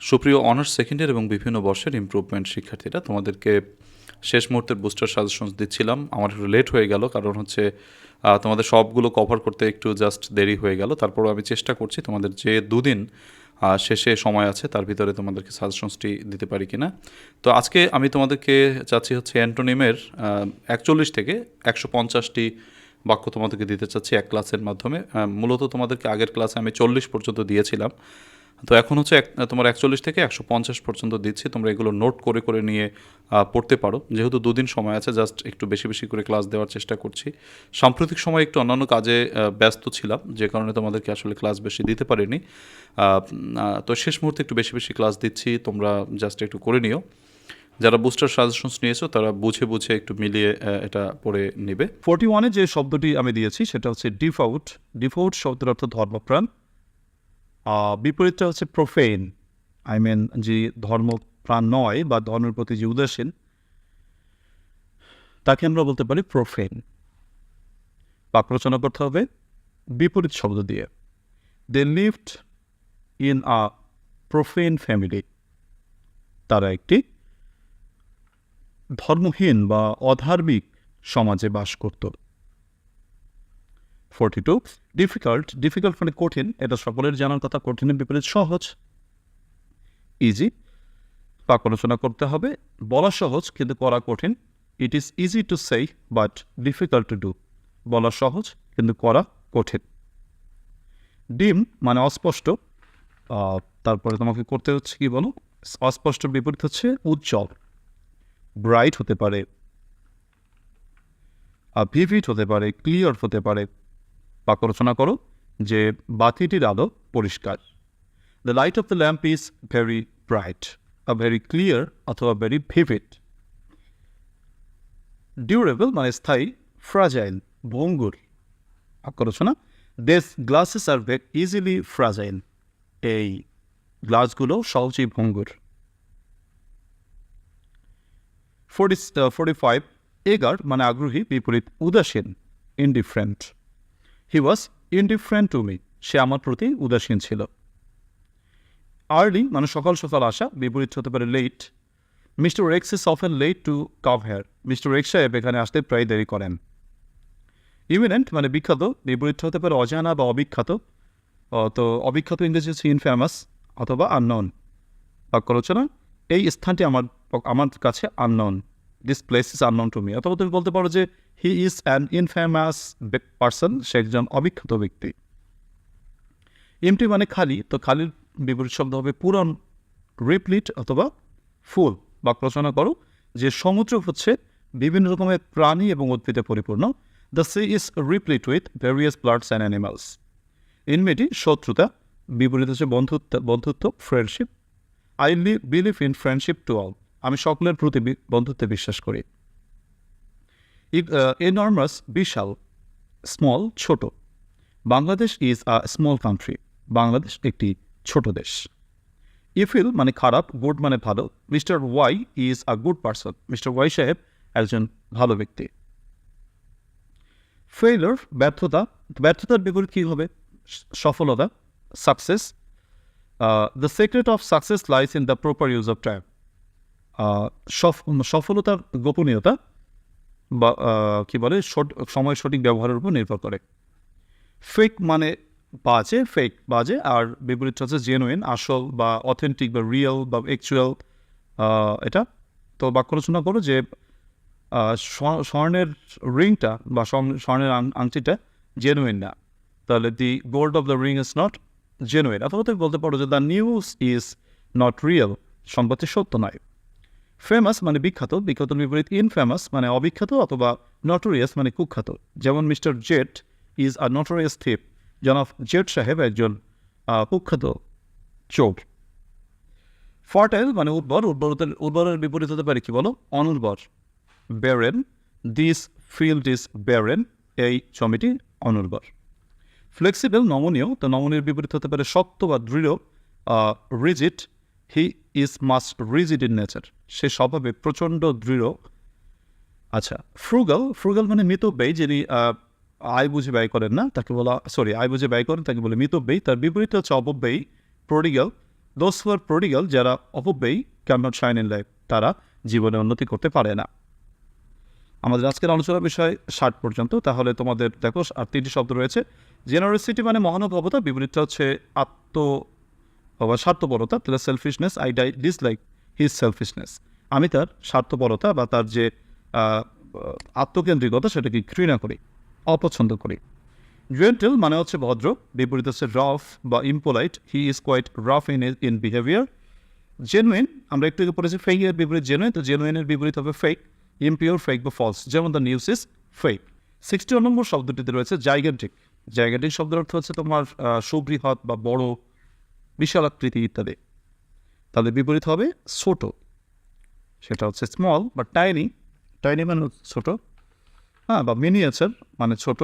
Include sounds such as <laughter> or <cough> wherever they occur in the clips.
সুপ্রিয় honours second year এবং বিভিন্ন বর্ষের ইমপ্রুভমেন্ট শিক্ষার্থীরা তোমাদেরকে শেষ মুহূর্তের বুস্টার সাজেশনস দিচ্ছিলাম। আমার একটু লেট হয়ে গেল, কারণ হচ্ছে তোমাদের সবগুলো কভার করতে একটু জাস্ট দেরি হয়ে গেল। তারপরও আমি চেষ্টা করছি তোমাদের যে দুদিন শেষে সময় আছে তার ভিতরে তোমাদেরকে সাজেশনসটি দিতে পারি কিনা। তো আজকে আমি তোমাদেরকে চাচ্ছি হচ্ছে অ্যান্টোনিমের একচল্লিশ থেকে একশো পঞ্চাশটি বাক্য তোমাদেরকে দিতে চাচ্ছি এক ক্লাসের মাধ্যমে। মূলত তোমাদেরকে আগের ক্লাসে আমি চল্লিশ পর্যন্ত দিয়েছিলাম। তো এখন হচ্ছে তোমার একচল্লিশ থেকে একশো পঞ্চাশ পর্যন্ত দিচ্ছি। তোমরা এগুলো নোট করে করে নিয়ে পড়তে পারো। যেহেতু দুদিন সময় আছে, জাস্ট একটু বেশি বেশি করে ক্লাস দেওয়ার চেষ্টা করছি। সাম্প্রতিক সময় একটু অন্যান্য কাজে ব্যস্ত ছিলাম, যে কারণে তোমাদেরকে আসলে ক্লাস বেশি দিতে পারিনি। তো শেষ মুহূর্তে একটু বেশি বেশি ক্লাস দিচ্ছি, তোমরা জাস্ট একটু করে নিও। যারা বুস্টার সাজেশনস নিয়েছো, তারা বুঝে বুঝে একটু মিলিয়ে এটা পড়ে নেবে। ফোর্টি ওয়ানে যে শব্দটি আমি দিয়েছি, সেটা হচ্ছে ডিফাউট ডিফাউট শব্দের অর্থ ধর্মপ্রাণ। বিপরীতটা হচ্ছে প্রোফেন আই মিন যে ধর্মপ্রাণ নয় বা ধর্মের প্রতি যে উদাসীন, তাকে আমরা বলতে পারি প্রোফেন বাক রচনা করতে হবে বিপরীত শব্দ দিয়ে। They lived in a profane family তারা একটি ধর্মহীন বা অধার্মিক সমাজে বাস করত। ফোরটি টু ডিফিকাল্ট ডিফিকাল্ট মানে কঠিন, এটা সকলের জানার কথা, কঠিনের বিপরীত, সহজ। ইজি বাক্য করতে হবে। বলা সহজ, কিন্তু করা কঠিন। It is easy to say but difficult to do বলা সহজ, কিন্তু করা কঠিন। ডিম মানে অস্পষ্ট। তারপরে তোমাকে করতে হচ্ছে কি বলো? অস্পষ্ট বিপরীত হচ্ছে উজ্জ্বল। ব্রাইট হতে পারে। ভিভিড হতে পারে ক্লিয়ার হতে পারে। বাক্য রচনা করো যে বাতিটির আলো পরিষ্কার। The light of the lamp is very bright a very clear অথবা ভেরি ভিভিড ডিউরেবল মানে স্থায়ী ফ্রাজাইল ভঙ্গুর। বাক্য রচনা these glasses are very easily fragile এই গ্লাসগুলো সহজেই ভঙ্গুর। ফোর্টি ফোর্টি ফাইভ এগার মানে আগ্রহী, বিপরীত, উদাসীন indifferent he was indifferent to me সে আমার প্রতি উদাসীন ছিল। আর্লি মানে সকাল সকাল আসা, বিপরীত হতে পারে late Mr Rex is often late to come here Mr Rex সাহেব এখানে আসতে প্রায় দেরি করেন। ইমিনেন্ট মানে বিখ্যাত, বিপরীত হতে পারে অজানা বা অবিখ্যাত তো অবিখ্যাত ইংরেজি হচ্ছে ইনফেমাস অথবা আননন বাক্য রচনা এই স্থানটি আমার আমার কাছে unknown this place is unknown to me অথবা তুমি বলতে পারো যে he is an infamous person সে একজন অবিখ্যাত ব্যক্তি। এমটি মানে খালি, তো খালির বিপরীত শব্দ হবে পূরণ রিপ্লিট অথবা ফুল বাক্য রচনা করো, যে সমুদ্র হচ্ছে বিভিন্ন রকমের প্রাণী এবং উদ্ভিদে পরিপূর্ণ। The sea is replete with various plants and animals enmity শত্রুতা, বিপরীত হচ্ছে বন্ধুত্ব বন্ধুত্ব friendship I believe in friendship to all আমি সকলের প্রতি বন্ধুত্বে বিশ্বাস করি। এনর্মাস বিশাল স্মল ছোট। Bangladesh is a small country Bangladesh একটি ছোট দেশ। ইফিল মানে খারাপ গুড মানে ভালো। Mr Y is a good person Mr Y সাহেব একজন ভালো ব্যক্তি। ফেইলার ব্যর্থতা। ব্যর্থতার বিপরীত কী হবে? সফলতা। Success the secret of success lies in the proper use of time সফলতার গোপনীয়তা বা কি বলে সময়ের সঠিক ব্যবহারের উপর নির্ভর করে। ফেক মানে বাজে ফেক বাজে, আর বিপরীত হচ্ছে জেনুইন আসল বা অথেন্টিক বা রিয়েল বা অ্যাকচুয়াল এটা। তো বাক্য রচনা করো যে স্বর্ণের রিংটা বা স্বর্ণের আংটিটা জেনুইন না। তাহলে the gold of the ring is not genuine অথবা তুমি বলতে পারো যে the news is not real সংবাদটি সত্য নয়। ফেমাস মানে বিখ্যাত বিখ্যাত বিপরীত ইনফেমাস মানে অবিখ্যাত অথবা নটোরিয়াস মানে কুখ্যাত। যেমন Mr Z is a notorious thief জনাব জেট সাহেব একজন কুখ্যাত চোর। ফার্টাইল মানে উর্বর, উর্বরতার, উর্বরের বিপরীত হতে পারে কি বলো? অনুর্বর। Barren this field is barren এই জমিটি অনুর্বর। ফ্লেক্সিবল নমনীয়, তো নমনীয় বিপরীত হতে পারে শক্ত বা দৃঢ় rigid he is most rigid in nature সে স্বভাবে প্রচণ্ড দৃঢ়। আচ্ছা ফ্রুগাল ফ্রুগাল মানে মিতব্যয়ী যিনি আয় বুঝে ব্যয় করেন না, তাকে বলা সরি আয় বুঝে ব্যয় করেন, তাকে বলে মিতব্যয়ী তার বিপরীত হচ্ছে অপব্যয়ী প্রডিগাল ফর প্রোডিগাল যারা অপব্যয়ী can not shine in life তারা জীবনে উন্নতি করতে পারে না। আমাদের আজকের আলোচনার বিষয় ষাট পর্যন্ত। তাহলে তোমাদের দেখো, আর তিনটি শব্দ রয়েছে। জেনারেসিটি মানে মহানুভবতা, বিপরীতটা হচ্ছে আত্ম বা স্বার্থপরতা, তাহলে selfishness I die dislike his selfishness আমি তার স্বার্থপরতা বা তার যে আত্মকেন্দ্রিকতা সেটাকে ঘৃণা করি, অপছন্দ করি। জেন্টেল মানে হচ্ছে ভদ্র, বিপরীত হচ্ছে রাফ বা impolite he is quite rough in in behaviour genuine আমরা একটু পড়েছি ফেক এর বিপরীত জেনুইন তো জেনুইনের বিপরীত হবে ফেক ইম্পিওর ফেক বা ফলস যেমন the news is fake sixty number শব্দটিতে রয়েছে জাইগেন্টিক জাইগেন্টিক শব্দের অর্থ হচ্ছে তোমার সুবৃহৎ বা বড় বিশাল আকৃতি ইত্যাদি। তাদের বিপরীত হবে ছোট। সেটা হচ্ছে স্মল বা টাইনি টাইনি মানে ছোট। হ্যাঁ বা মিনিয়েচার মানে ছোট।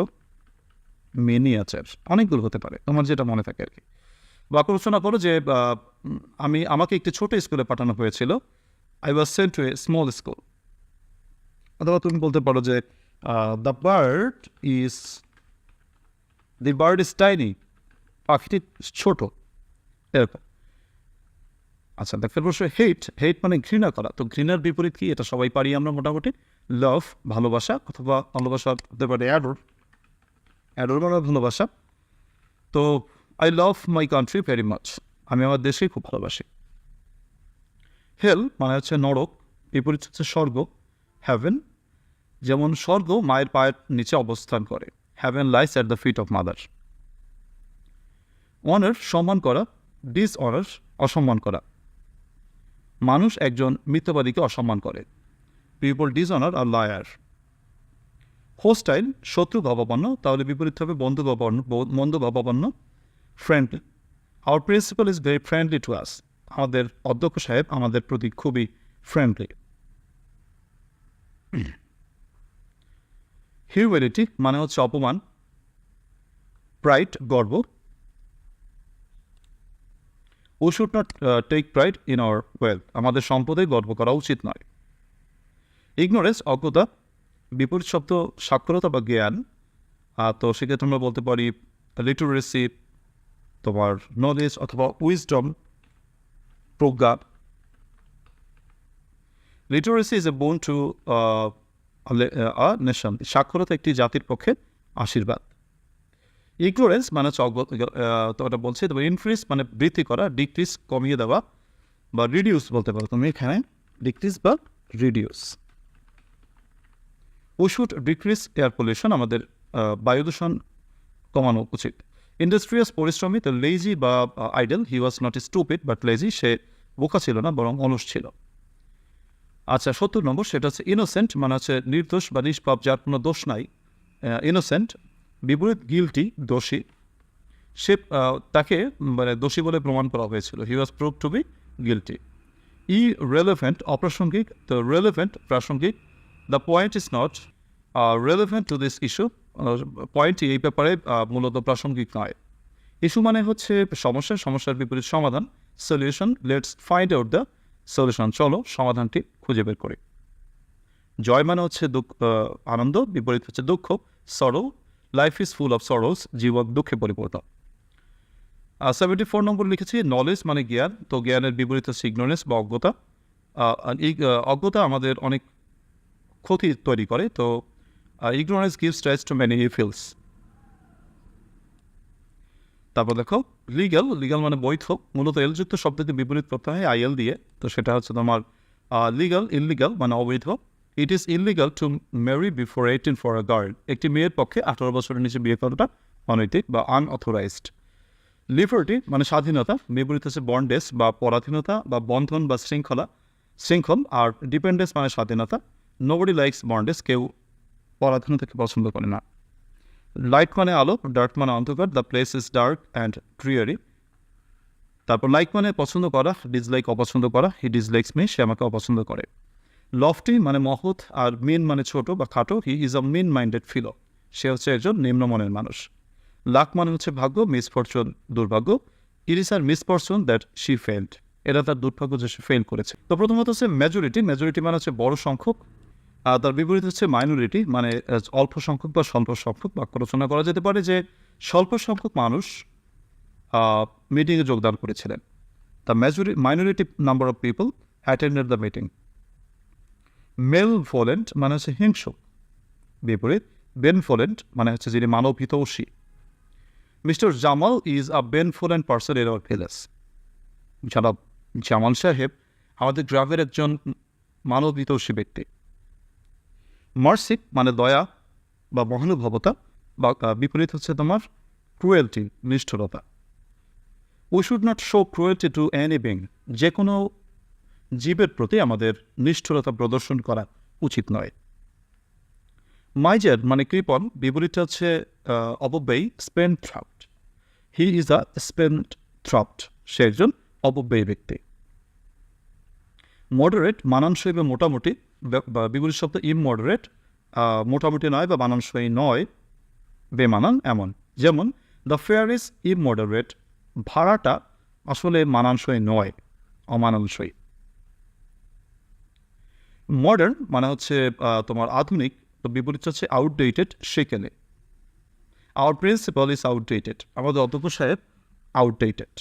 মিনিয়েচার অনেকগুলো হতে পারে, তোমার যেটা মনে থাকে আর কি বাক্য রচনা করো যে আমি, আমাকে একটি ছোট স্কুলে পাঠানো হয়েছিল। I was sent to a small school অথবা তুমি বলতে পারো যে the bird is the bird is tiny পাখিটি ছোট। এরকম। আচ্ছা দেখ প্রশ্ন হেট হেট মানে ঘৃণা করা। তো ঘৃণার বিপরীত কি? এটা সবাই পারি আমরা মোটামুটি। লাভ ভালোবাসা অথবা ভালোবাসা হতে পারে অ্যাডোর অ্যাডোর মানে ভালোবাসা। তো I love my country very much আমি আমার দেশকে খুব ভালোবাসি। হেল মানে হচ্ছে নরক, বিপরীত হচ্ছে স্বর্গ হ্যাভেন যেমন স্বর্গ মায়ের পায়ের নিচে অবস্থান করে। Heaven lies at the feet of mother honour সম্মান করা ডিস অনার অসম্মান করা। মানুষ একজন মিথ্যাবাদীকে অসম্মান করে। People dishonour a liar hostile শত্রু ভাবাপন্ন, তাহলে বিপরীত হবে বন্ধু ভাবাপন্ন ব- মন্দ ভাবাপন্ন। Friendly our principal is very friendly to us আমাদের অধ্যক্ষ সাহেব আমাদের প্রতি খুবই ফ্রেন্ডলি হিউম্যানিটি মানে হচ্ছে অপমান। প্রাইড গর্ব। We should not take pride in our wealth আমাদের সম্পদে গর্ব করা উচিত নয়। ইগনোরেন্স অজ্ঞতা, বিপরীত শব্দ, সাক্ষরতা বা জ্ঞান তো সেক্ষেত্রে আমরা বলতে পারি লিটারেসি তোমার নলেজ অথবা wisdom Pragya. Literacy is a boon to nation সাক্ষরতা একটি জাতির পক্ষে আশীর্বাদ। ইগনোরেন্স মানে হচ্ছে অজ্ঞ আহ, তো ওটা বলছি তবে ইনক্রিজ মানে বৃদ্ধি করা ডিক্রিজ কমিয়ে দেওয়া বা রিডিউস বলতে পারো তুমি এখানে ডিক্রিজ বা reduce should decrease air pollution আমাদের বায়ু দূষণ কমানো উচিত। ইন্ডাস্ট্রিয়াস পরিশ্রমী তো লেজি বা idle he was not stupid but lazy সে বোকা ছিল না বরং অলস ছিল। আচ্ছা সত্তর নম্বর সেটা হচ্ছে ইনোসেন্ট মানে হচ্ছে নির্দোষ বা নিষ্পাপ যার কোনো দোষ নাই। ইনোসেন্ট বিপরীত গিলটি দোষী, সে তাকে মানে দোষী বলে প্রমাণ করা হয়েছিল। He was prove to be guilty irrelevant অপ্রাসঙ্গিক তো রেলেভেন্ট প্রাসঙ্গিক the point is not relevant to this issue পয়েন্টটি এই ব্যাপারে মূলত প্রাসঙ্গিক নয়। ইস্যু মানে হচ্ছে সমস্যা, সমস্যার বিপরীত সমাধান solution let's find out the solution চলো সমাধানটি খুঁজে বের করি। জয় মানে হচ্ছে দুঃখ আনন্দ, বিপরীত হচ্ছে দুঃখ sorrow life is full of sorrows জীবন দুঃখে পরিপূর্ণ। সেভেন্টি ফোর নম্বর লিখেছি নলেজ মানে জ্ঞান। তো জ্ঞানের বিপরীত হচ্ছে ইগনোরেন্স বা অজ্ঞতা। এই অজ্ঞতা আমাদের অনেক ক্ষতি তৈরি করে। তো ignorance gives rise to many ills তারপর দেখো লিগাল লিগাল মানে বৈধ। মূলত এলযুক্ত শব্দকে বিপরীত করতে হয় আইএল দিয়ে। তো সেটা হচ্ছে তোমার লিগাল ইললিগাল মানে অবৈধ। It is illegal to marry before eighteen for a girl একটি মেয়ের পক্ষে আঠারো বছরের নিচে বিয়ে করাটা অনৈতিক বা আনঅথরাইজড লিবার্টি মানে স্বাধীনতা, বিপরীত হচ্ছে বন্ডেস বা পরাধীনতা বা বন্ধন বা শৃঙ্খলা। শৃঙ্খল আর ডিপেন্ডেন্স মানে স্বাধীনতা। নোবডি লাইকস বন্ডেস কেউ পরাধীনতাকে পছন্দ করে না। লাইট মানে আলো ডার্ক মানে অন্ধকার the place is dark and dreary তারপর লাইক মানে পছন্দ করা ডিসলাইক অপছন্দ করা হি ডিসলাইকস মি সে আমাকে অপছন্দ করে। লফটি মানে মহৎ আর মেন মানে ছোট বা খাটো he is a mean minded fellow সে হচ্ছে একজন নিম্নমনের মানুষ। লাক মানে হচ্ছে ভাগ্য মিসফরচুন দুর্ভাগ্য। It is her misfortune that she failed এটা তার দুর্ভাগ্য যে সে ফেল করেছে। তো প্রথমত হচ্ছে মেজরিটি মেজরিটি মানে হচ্ছে বড় সংখ্যক। আর তার বিপরীত হচ্ছে মাইনরিটি মানে অল্প সংখ্যক বা স্বল্প সংখ্যক বাক্য রচনা করা যেতে পারে যে স্বল্প সংখ্যক মানুষ মিটিংয়ে যোগদান করেছিলেন। The majority minority number of people attended the meeting malevolent মানে হচ্ছে হিংসুক বিপরীত, বেনফোলেন্ট মানে হচ্ছে যিনি মানব হিতৌষী। Mr Jamal is a benevolent person in our village. যারা জামাল সাহেব আমাদের গ্রামের একজন মানব হিতৌষী ব্যক্তি। মার্সিক মানে দয়া বা মহানুভবতা বা বিপরীত হচ্ছে তোমার ক্রুয়েলটি নিষ্ঠুরতা। We should not show cruelty to any being যে কোনো জীবের প্রতি আমাদের নিষ্ঠুরতা প্রদর্শন করা উচিত নয়। মাইজার মানে কৃপন বিপরীতটা হচ্ছে অপব্যয়ী spendthrift he is a spendthrift সে একজন অপব্যয়ী ব্যক্তি। মডারেট মানানসই বা মোটামুটি বিপরীত শব্দ ইমমডারেট মোটামুটি নয় বা মানানসই নয়, বেমানান এমন। যেমন দ্য ফেয়ার ইজ ইমমডারেট ভাড়াটা আসলে মানানসই নয়, অমানানসই। মডার্ন মানে হচ্ছে তোমার আধুনিক তো বিপরীত হচ্ছে আউটডেটেড সেকেলে। আওয়ার প্রিন্সিপাল ইজ আউটডেটেড আমাদের অধ্যক্ষ সাহেব আউটডেটেড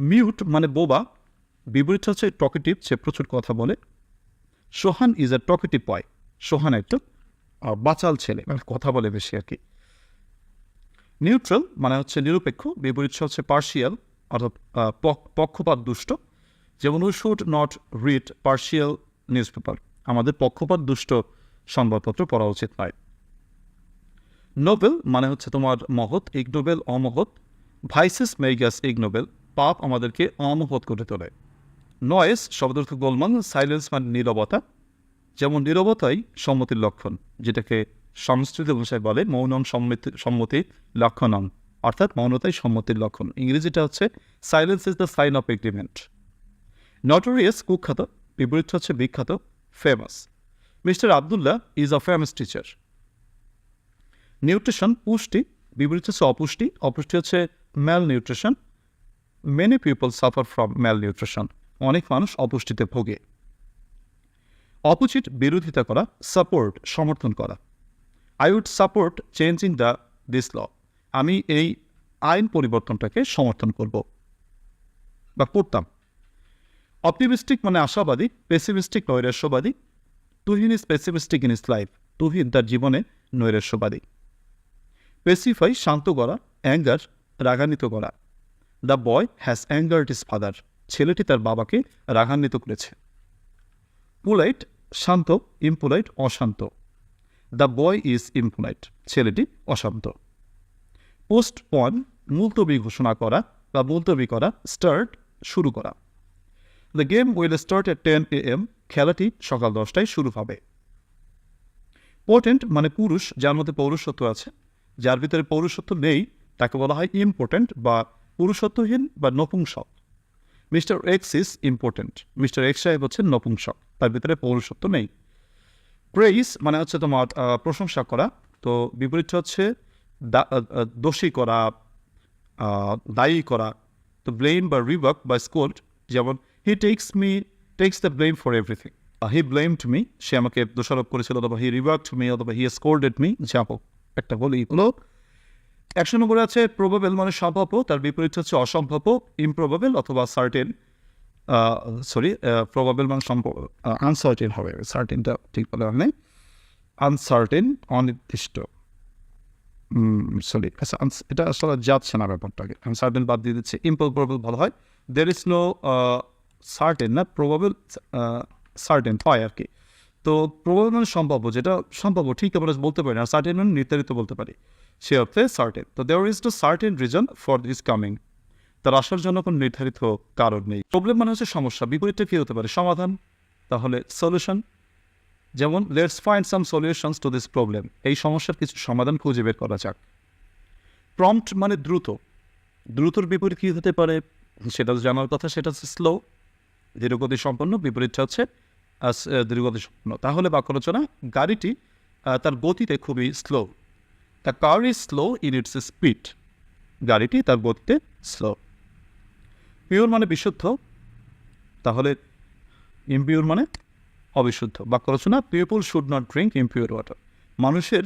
মিউট মানে বোবা বিপরীত হচ্ছে টকেটিভ সে প্রচুর কথা বলে। সোহান ইজ আ টকেটিভ বয় সোহান আহ, বাচাল ছেলে মানে কথা বলে বেশি আর কি। নিউট্রাল মানে হচ্ছে নিরপেক্ষ বিপরীত হচ্ছে পার্শিয়াল অর্থাৎ পক- পক্ষপাত দুষ্ট যেমন we should not read partial newspaper আমাদের পক্ষপাত দুষ্ট সংবাদপত্র পড়া উচিত নয়। নোবেল মানে হচ্ছে তোমার মহৎ ইগনোবেল অমহৎ। ভাইসেস মেগাস ইগনোবেল পাপ আমাদেরকে অমহৎ করে তোলে। নয়েস শব্দার্থ গোলমান সাইলেন্স মানে নীরবতা, যেমন নীরবতাই সম্মতির লক্ষণ, যেটাকে সংস্কৃত ভাষায় বলে মৌনম সম্মতি সম্মতি লক্ষণম অর্থাৎ মৌনতাই সম্মতির লক্ষণ। ইংরেজিটা হচ্ছে silence is the sign of agreement notorious কুখ্যাত বিপরীত হচ্ছে বিখ্যাত famous Mr Abdullah is a famous teacher nutrition পুষ্টি, বিপরীত হচ্ছে অপুষ্টি অপুষ্টি হচ্ছে malnutrition many people suffer from malnutrition অনেক মানুষ অপুষ্টিতে ভোগে। অপোজিট বিরোধিতা করা সাপোর্ট সমর্থন করা। I would support changing the this law আমি এই আইন পরিবর্তনটাকে সমর্থন করব। বা করতাম। অপটিমিস্টিক মানে আশাবাদী pessimistic নৈরাশ্যবাদী, Tuhin is pessimistic in his life Tuhin তার জীবনে নৈরাশ্যবাদী। পেসিফাই শান্ত করা অ্যাঙ্গার রাগান্বিত করা। The boy has angered his father ছেলেটি তার বাবাকে রাগান্বিত করেছে। পোলাইট শান্ত ইম্পোলাইট অশান্ত। দ্য বয় ইজ ইম্পোলাইট ছেলেটি অশান্ত। পোস্ট পন মুলতবি ঘোষণা করা বা মুলতবি করা স্টার্ট শুরু করা। The game will start at ten A M খেলাটি সকাল দশটায় শুরু হবে। পোটেন্ট মানে পুরুষ, যার মধ্যে পৌরুষত্ব আছে। যার ভিতরে পৌরুষত্ব নেই, তাকে বলা হয় ইম্পর্ট্যান্ট বা পুরুষত্বহীন বা নপুংসক। Mister X is important mister X সাহেব হচ্ছেন নপুংসক, তার ভিতরে পৌরুষত্ব নেই। প্রেইস মানে হচ্ছে তোমার প্রশংসা করা। তো বিপরীত হচ্ছে দোষী করা দায়ী করা। তো ব্লেম বা রিভার্ক বা স্কোল্ড যেমন he takes me takes the blame for everything he blamed me সে আমাকে দোষারোপ করেছিল অথবা হি রিভার্কড মি অথবা হি স্কোল্ডেড মি যা হোক একটা বলি হলো একশো নম্বরে আছে প্রবাবেল মানে সম্ভাব্য, তার বিপরীত হচ্ছে অসম্ভাব্য ইমপ্রবাবেল অথবা সার্টেন সরি প্রবাবেল মানে সম্ভব আনসার্টেন হবে। সার্টেনটা ঠিক বলে হয় আনসার্টেন অনির্দিষ্ট। সরি এটা আসলে যাচ্ছে না ব্যাপারটাকে। আমি সার্টেন বাদ দিয়ে দিচ্ছি। ইম্প্রবাবেল ভালো হয়। দের ইজ নো সার্টেন না প্রবাবেল সার্টেন হয় আর কি। তো প্রবাবেল মানে সম্ভাব্য, যেটা সম্ভাব্য, ঠিক আমরা বলতে পারি না সার্টেন মানে নির্ধারিত বলতে পারি। সে অর্থে সার্টেন তো there is no certain reason for this coming তার আসার জন্য কোনো নির্ধারিত কারণ নেই। প্রবলেম মানে হচ্ছে সমস্যা, বিপরীতটা কী হতে পারে? সমাধান, তাহলে সলিউশন যেমন let's find some solutions to this problem এই সমস্যার কিছু সমাধান খুঁজে বের করা যাক। প্রম্পট মানে দ্রুত। দ্রুতর বিপরীত কী হতে পারে? সেটা জানার কথা, সেটা হচ্ছে স্লো ধীরগতি সম্পন্ন বিপরীতটা হচ্ছে ধীরগতি সম্পন্ন তাহলে বাক্য রচনা, গাড়িটি তার গতিতে খুবই slow the car is slow in its speed গাড়িটি তার গতিতে স্লো পিওর মানে বিশুদ্ধ, তাহলে ইমপিওর মানে অবিশুদ্ধ। বাক্য রচনা people should not drink impure water মানুষের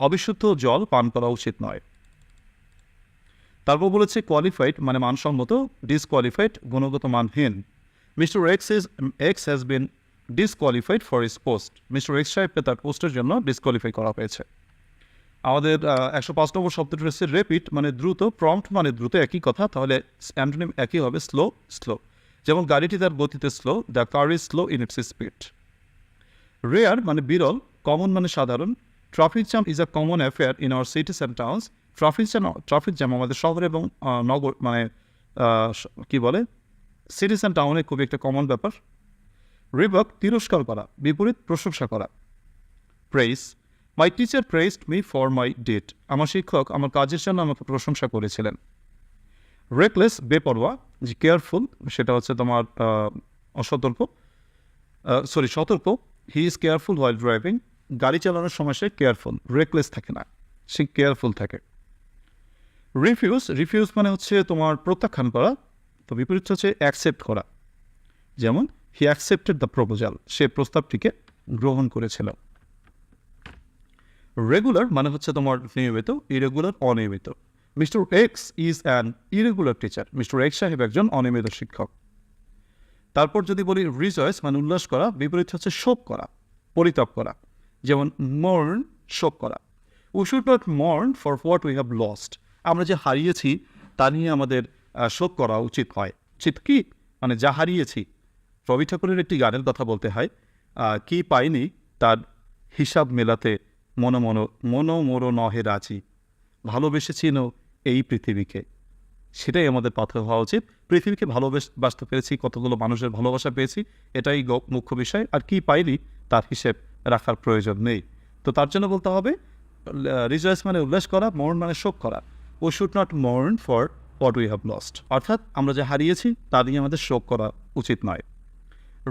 অবিশুদ্ধ জল পান করা উচিত নয়। তারপর বলেছে কোয়ালিফাইড মানে মানসম্মত ডিসকোয়ালিফাইড গুণগত মানহীন। Mister X is X has been disqualified for his post mister X সাহেবকে তার পোস্টের জন্য ডিসকোয়ালিফাই করা হয়েছে। আমাদের একশো পাঁচ নম্বর শব্দটি রয়েছে রেপিড মানে দ্রুত প্রম্পট মানে দ্রুত একই কথা, তাহলে অ্যান্টোনিম একই হবে স্লো স্লো যেমন গাড়িটি তার গতিতে slow the car is slow in its speed rare মানে বিরল কমন মানে সাধারণ traffic jam is a common affair in our cities and towns traffic jam traffic jam আমাদের শহর এবং নগর মানে কি বলে? সিটিস অ্যান্ড টাউনে খুবই একটা কমন ব্যাপার। রিবক তিরস্কার করা, বিপরীত প্রশংসা করা। Praise my teacher praised me for my date আমার শিক্ষক আমার কাজের জন্য আমাকে প্রশংসা করেছিলেন। রেকলেস বেপরোয়া, যে কেয়ারফুল সেটা হচ্ছে তোমার অসতর্ক। সরি সতর্ক। He is careful while driving গাড়ি চালানোর সময় সে কেয়ারফুল রেকলেস থাকে না। সে কেয়ারফুল থাকে। রিফিউজ রিফিউজ মানে হচ্ছে তোমার প্রত্যাখ্যান করা, তো বিপরীত হচ্ছে অ্যাকসেপ্ট করা। যেমন হি অ্যাকসেপ্টেড দ্য প্রপোজাল সে প্রস্তাবটিকে গ্রহণ করেছিল। রেগুলার মানে হচ্ছে তোমার নিয়মিত ইরেগুলার অনিয়মিত। Mister X is an irregular teacher mister X সাহেব একজন অনিয়মিত শিক্ষক। তারপর যদি বলি রিজয়েস মানে উল্লাস করা, বিপরীত হচ্ছে শোক করা, পরিতাপ করা। যেমন মর্ন শোক করা। We should not mourn for what we have lost আমরা যে হারিয়েছি, তা নিয়ে আমাদের শোক করা উচিত হয় উচিত কি? মানে যা হারিয়েছি। রবি ঠাকুরের একটি গানের কথা বলতে হয় কি পাইনি তার হিসাব মেলাতে মন মন মন মোর নহে রাজি। ভালোবেসেছিল এই পৃথিবীকে। সেটাই আমাদের পাথর হওয়া উচিত। পৃথিবীকে ভালোবেস বাসতে পেরেছি, কতগুলো মানুষের ভালোবাসা পেয়েছি, এটাই মুখ্য বিষয়। আর কি পাইনি তার হিসেব রাখার প্রয়োজন নেই। তো তার জন্য বলতে হবে রিজয়েস মানে উল্লাস করা, মর্ন মানে শোক করা। ও should not mourn for what we have lost অর্থাৎ আমরা যে হারিয়েছি, তা নিয়ে আমাদের শোক করা উচিত নয়।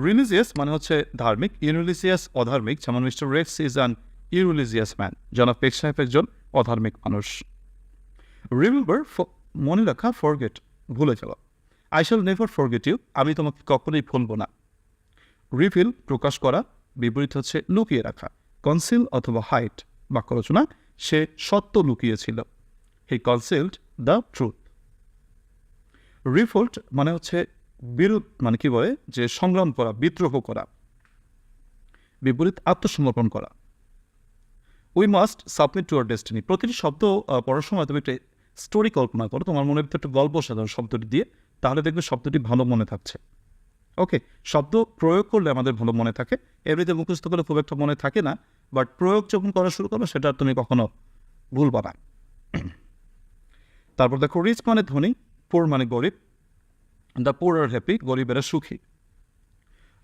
রিলিজিয়াস মানে হচ্ছে ধার্মিক ইউরিলিজিয়াস অধার্মিক। যেমন mister Rex is an irreligious man জনাব পেক সাহেব একজন অধার্মিক মানুষ। রিমেম্বার মনে রাখা ফরগেট ভুলে যাওয়া I shall never forget you আমি তোমাকে কখনোই ভুলব না। রিফিল প্রকাশ করা বিপরীত হচ্ছে লুকিয়ে রাখা। কনসিল অথবা হাইট বাক্য রচনা সে সত্য লুকিয়েছিল। He concealed the truth revolt মানে হচ্ছে বিরোধ মানে কি বলে? যে সংগ্রাম করা, বিদ্রোহ করা। বিপরীত আত্মসমর্পণ করা। We must submit to our destiny প্রতিটি শব্দ পড়ার সময় তুমি একটা স্টোরি কল্পনা করো। তোমার মনের ভিতরে একটা গল্প সাধারণ শব্দটি দিয়ে, তাহলে দেখবে শব্দটি ভালো মনে থাকছে। ওকে শব্দ প্রয়োগ করলে আমাদের ভালো মনে থাকে। এমনিতে মুখস্থ করলে খুব একটা মনে থাকে না বাট প্রয়োগ যখন করা শুরু করবে সেটা তুমি কখনো ভুল না <clears throat> তারপর দেখো রিচ মানে ধনী পোর মানে গরিব দ্য পোর আর হ্যাপি গরিবেরা সুখী।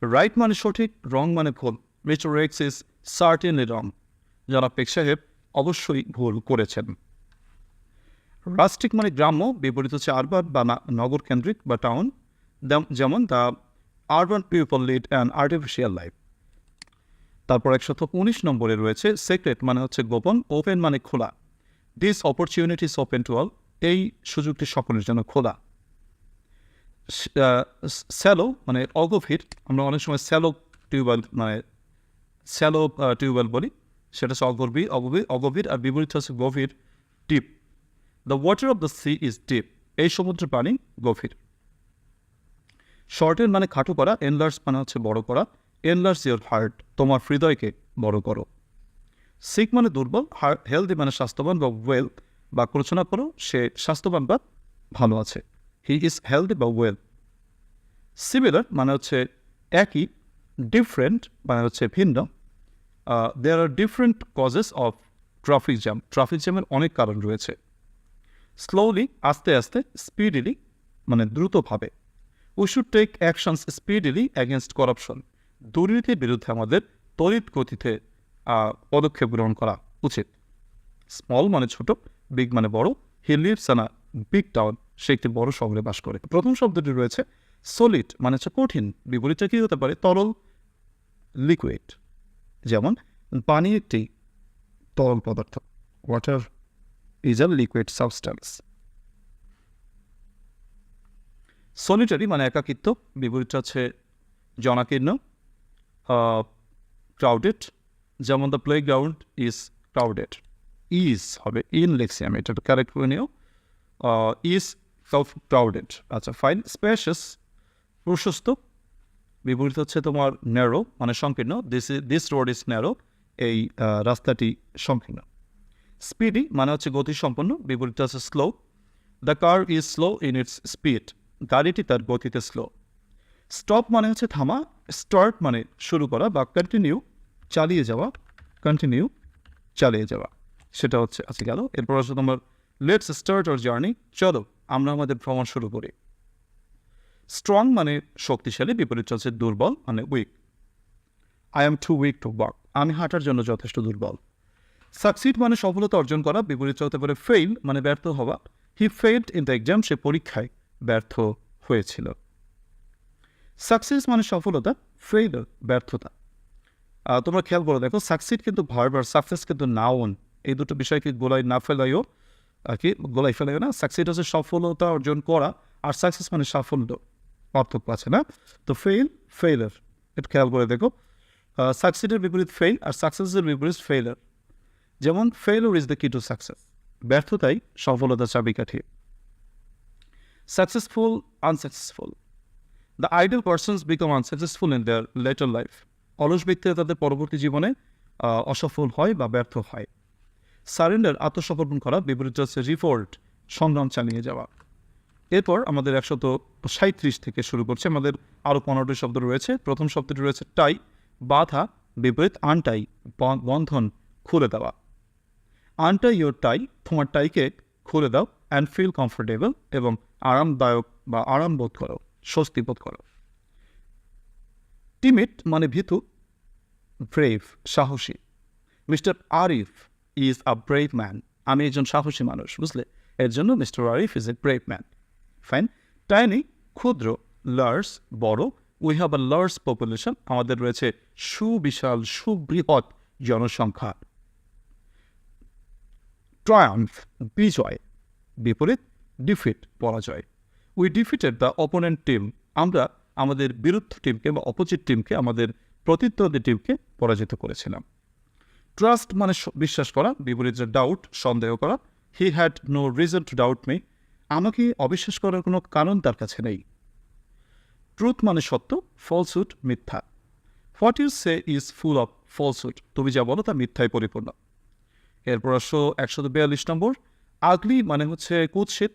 রাইট মানে সঠিক রং মানে ভুল। Mister Rex is certainly wrong জনাব পেক সাহেব অবশ্যই ভুল করেছেন। রাস্টিক মানে গ্রাম্য, বিপরীত হচ্ছে আরবান বা নগর কেন্দ্রিক বা টাউন যেমন the urban people lead an artificial life তারপর একশত উনিশ নম্বরে রয়েছে সিক্রেট মানে হচ্ছে গোপন ওপেন মানে খোলা। This opportunities open to all এই সুযোগটি সকলের জন্য খোলা। স্যালো মানে অগভীর, আমরা অনেক সময় স্যালো টিউবওয়েল মানে স্যালো টিউবওয়েল বলি। সেটা হচ্ছে অগভীর অগভীর অগভীর, আর বিপরীত হচ্ছে গভীর deep the water of the sea is deep এই সমুদ্রের পানি গভীর। শর্টের মানে খাটো করা এনলার্স মানে হচ্ছে বড় করা। এনলার্স ইউর হার্ট তোমার হৃদয়কে বড় করো। সিক মানে দুর্বল হার্ট হেলদি মানে স্বাস্থ্যবান বা ওয়েল বা আলোচনা করো, সে স্বাস্থ্যবান বা ভালো আছে। হি ইজ হেলদি বা ওয়েল সিমিলার মানে হচ্ছে একই ডিফারেন্ট মানে হচ্ছে ভিন্ন। There are different causes of traffic jam traffic জ্যামের অনেক কারণ রয়েছে। স্লোলি আস্তে আস্তে স্পিডিলি মানে দ্রুতভাবে। We should take actions speedily against corruption দুর্নীতির বিরুদ্ধে আমাদের তড়িৎ গতিতে পদক্ষেপ গ্রহণ করা উচিত। স্মল মানে ছোট বিগ মানে বড়। He lives an big town সে একটি বড় শহরে বাস করে। প্রথম শব্দটি রয়েছে সলিড মানে হচ্ছে কঠিন, বিপরীতটা কি হতে পারে? তরল লিকুইড যেমন, পানি একটি তরল পদার্থ। Water is a liquid substance solitary মানে একাকিত্ব, বিপরীতটা হচ্ছে জনাকীর্ণ ক্রাউডেড যেমন the playground is crowded is হবে ইন লেক্সিয়াম এটা কারেক্ট করে নিও। ইজ ক্রাউডেড আচ্ছা ফাইন স্পেশাস প্রশস্ত, বিপরীত হচ্ছে তোমার ন্যারো মানে সংকীর্ণ this this road is narrow এই রাস্তাটি সংকীর্ণ। স্পিডি মানে হচ্ছে গতিসম্পন্ন বিপরীত হচ্ছে slow the car is slow in its speed গাড়িটি তার গতিতে স্লো স্টপ মানে হচ্ছে থামা স্টার্ট মানে শুরু করা বা কন্টিনিউ চালিয়ে যাওয়া কন্টিনিউ চালিয়ে যাওয়া। সেটা হচ্ছে আজকে গেল। এরপর হচ্ছে তোমার লেটস স্টার্ট ওর জার্নি চলো, আমরা আমাদের ভ্রমণ শুরু করি। স্ট্রং মানে শক্তিশালী, বিপরীত হচ্ছে দুর্বল মানে weak I am too weak to work আমি হাঁটার জন্য যথেষ্ট দুর্বল। সাকসিড মানে সফলতা অর্জন করা, বিপরীত হতে পারে ফেইল মানে ব্যর্থ হওয়া। He failed in the exam সে পরীক্ষায় ব্যর্থ হয়েছিল। সাকসেস মানে সফলতা ফেইল ব্যর্থতা। তোমরা খেয়াল করে, দেখো সাকসিড কিন্তু ভার্ব আর সাকসেস কিন্তু নাউন এই দুটো বিষয়কে গোলাই না ফেলাইও আর কি গোলাই ফেলাইও না। সাকসিড হচ্ছে সফলতা অর্জন করা, আর সাকসেস মানে সাফল্য, পার্থক্য আছে না? তো ফেইল ফেইলার একটু খেয়াল করে দেখো। সাকসিডের বিপরীত ফেইল আর সাকসেসের বিপরীত ফেইলার যেমন failure is the key to success ব্যর্থতাই সফলতা চাবিকাঠি। Successful unsuccessful the idle persons become unsuccessful in their later life অলস ব্যক্তিরা তাদের পরবর্তী জীবনে অসফল হয় বা ব্যর্থ হয়। সারেন্ডার আত্মসমর্পণ করা, বিপরীত হচ্ছে রিফোল্ট, সংগ্রাম চালিয়ে যাওয়া। এরপর আমাদের একশত সাঁত্রিশ থেকে শুরু করছে। আমাদের আরও পনেরোটি শব্দ রয়েছে। প্রথম শব্দটি রয়েছে টাই, বাধা, বিপরীত আনটাই বন্ধন, খুলে দেওয়া। আনটাই ইয়োর টাই, তোমার টাইকে খুলে দাও অ্যান্ড ফিল কমফোর্টেবল এবং আরামদায়ক বা আরাম বোধ করো স্বস্তি বোধ করো। টিমিট মানে ভীতু ব্রেভ সাহসী। Mister Arif is a brave man আমি একজন সাহসী মানুষ, বুঝলে? এর জন্য mister Arif is a brave man fine tiny ক্ষুদ্র লার্স বড়। We have a large population আমাদের রয়েছে সুবিশাল, সুবৃহৎ জনসংখ্যা। ট্রায়াম্ফ বিজয়। বিপরীত ডিফিট পরাজয় we defeated the opponent team আমরা আমাদের বিরুদ্ধ টিমকে বা অপোজিট টিমকে আমাদের প্রতিদ্বন্দ্বী টিমকে পরাজিত করেছিলাম। ট্রাস্ট মানে বিশ্বাস করা, বিপরীত ডাউট সন্দেহ করা। He had no reason to doubt me আমাকে অবিশ্বাস করার কোনো কারণ তার কাছে নেই। ট্রুথ মানে সত্য ফলসুট মিথ্যা। What you say is full of falsehood তুমি যা বলো তা মিথ্যায় পরিপূর্ণ। এরপর আসো একশো বিয়াল্লিশ নম্বর। আগলি মানে হচ্ছে কুৎসিত।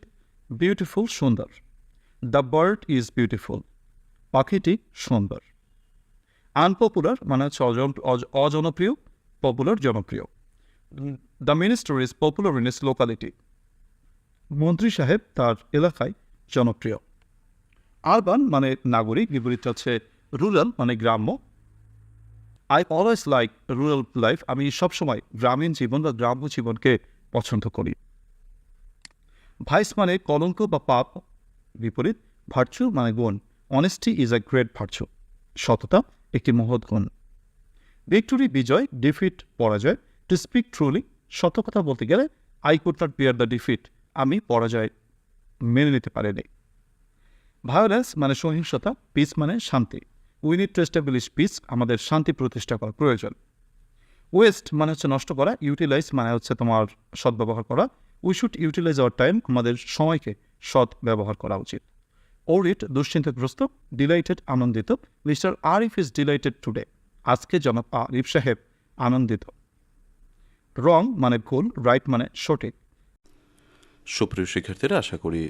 বিউটিফুল সুন্দর। দ্য বার্ড ইজ বিউটিফুল পাখিটি সুন্দর। আনপপুলার মানে হচ্ছে অজনপ্রিয় পপুলার জনপ্রিয়। The minister is popular in his locality মন্ত্রী সাহেব তার এলাকায় জনপ্রিয়। আরবান মানে নাগরিক, বিপরীত হচ্ছে রুরাল মানে গ্রাম্য। I always like rural life আমি সবসময় গ্রামীণ জীবন বা গ্রাম্য জীবনকে পছন্দ করি। ভাইস মানে কলঙ্ক বা পাপ বিপরীত, ভার্চু মানে গুণ। Honesty is a great virtue সততা একটি মহৎ গুণ। ভিক্টোরি বিজয় ডিফিট পরাজয়। টু স্পিক ট্রুলি সত্য কথা বলতে গেলে I could not bear the defeat আমি পরাজয় মেনে নিতে পারিনি। ভায়োলেন্স মানে সহিংসতা পিস মানে শান্তি। We need to establish peace আমাদের শান্তি প্রতিষ্ঠা করা প্রয়োজন। ওয়েস্ট মানে হচ্ছে নষ্ট করা ইউটিলাইজ মানে হচ্ছে তোমার সদ্ব্যবহার করা। We should utilise our time আমাদের সময়কে সৎ ব্যবহার করা উচিত। ওরিট দুশ্চিন্তাগ্রস্ত ডিলাইটেড আনন্দিত। Mister Arif is delighted today আজকে জনাব আরিফ সাহেব আনন্দিত। রং মানে ভুল রাইট মানে সঠিক। সুপ্রিয় শিক্ষার্থীরা, আশা করি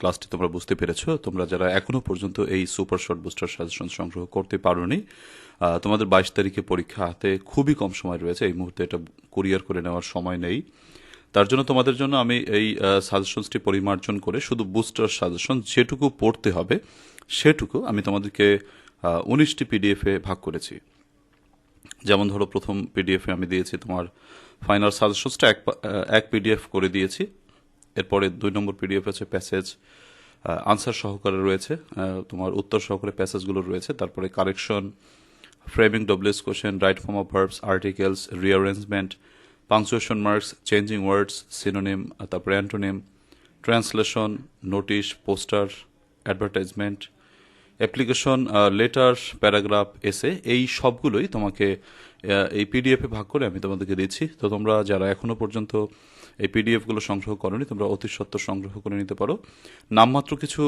ক্লাসটি তোমরা বুঝতে পেরেছ। তোমরা যারা এখনও পর্যন্ত এই সুপার শর্ট বুস্টার সাজেশন সংগ্রহ করতে পারোনি তোমাদের বাইশ তারিখে পরীক্ষা হাতে খুবই কম সময় রয়েছে। এই মুহূর্তে এটা কুরিয়ার করে নেওয়ার সময় নেই। তার জন্য তোমাদের জন্য আমি এই সাজেশনসটি পরিমার্জন করে শুধু বুস্টার সাজেশন যেটুকু পড়তে হবে, সেটুকু আমি তোমাদেরকে উনিশটি পিডিএফে ভাগ করেছি। যেমন ধরো প্রথম পিডিএফে আমি দিয়েছি তোমার ফাইনাল সাজেশনসটা এক এক পিডিএফ করে দিয়েছি। এরপরে দুই নম্বর পিডিএফ আছে প্যাসেজ আনসার সহকারে রয়েছে তোমার উত্তর সহকারে প্যাসেজগুলো রয়েছে। তারপরে correction framing WS question right form of verbs articles rearrangement punctuation marks changing words synonym তারপরে antonym translation notice poster advertisement application letter paragraph essay এই সবগুলোই তোমাকে এই পিডিএফে ভাগ করে আমি তোমাদেরকে দিচ্ছি। তো তোমরা যারা এখনও পর্যন্ত এই পিডিএফগুলো সংগ্রহ করনি, তোমরা অতি সত্ত্বর সংগ্রহ করে নিতে পারো। নামমাত্র কিছু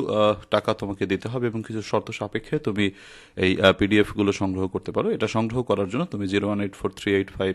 টাকা তোমাকে দিতে হবে এবং কিছু শর্ত সাপেক্ষে তুমি এই পিডিএফগুলো সংগ্রহ করতে পারো। এটা সংগ্রহ করার জন্য তুমি zero one eight four three eight five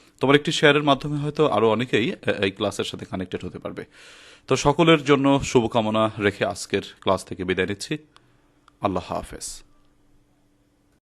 তোমার একটি শেয়ারের মাধ্যমে হয়তো আরও অনেকেই এই ক্লাসের সাথে কানেক্টেড হতে পারবে। তো সকলের জন্য শুভকামনা রেখে আজকের ক্লাস থেকে বিদায় নিচ্ছি। আল্লাহ হাফেজ।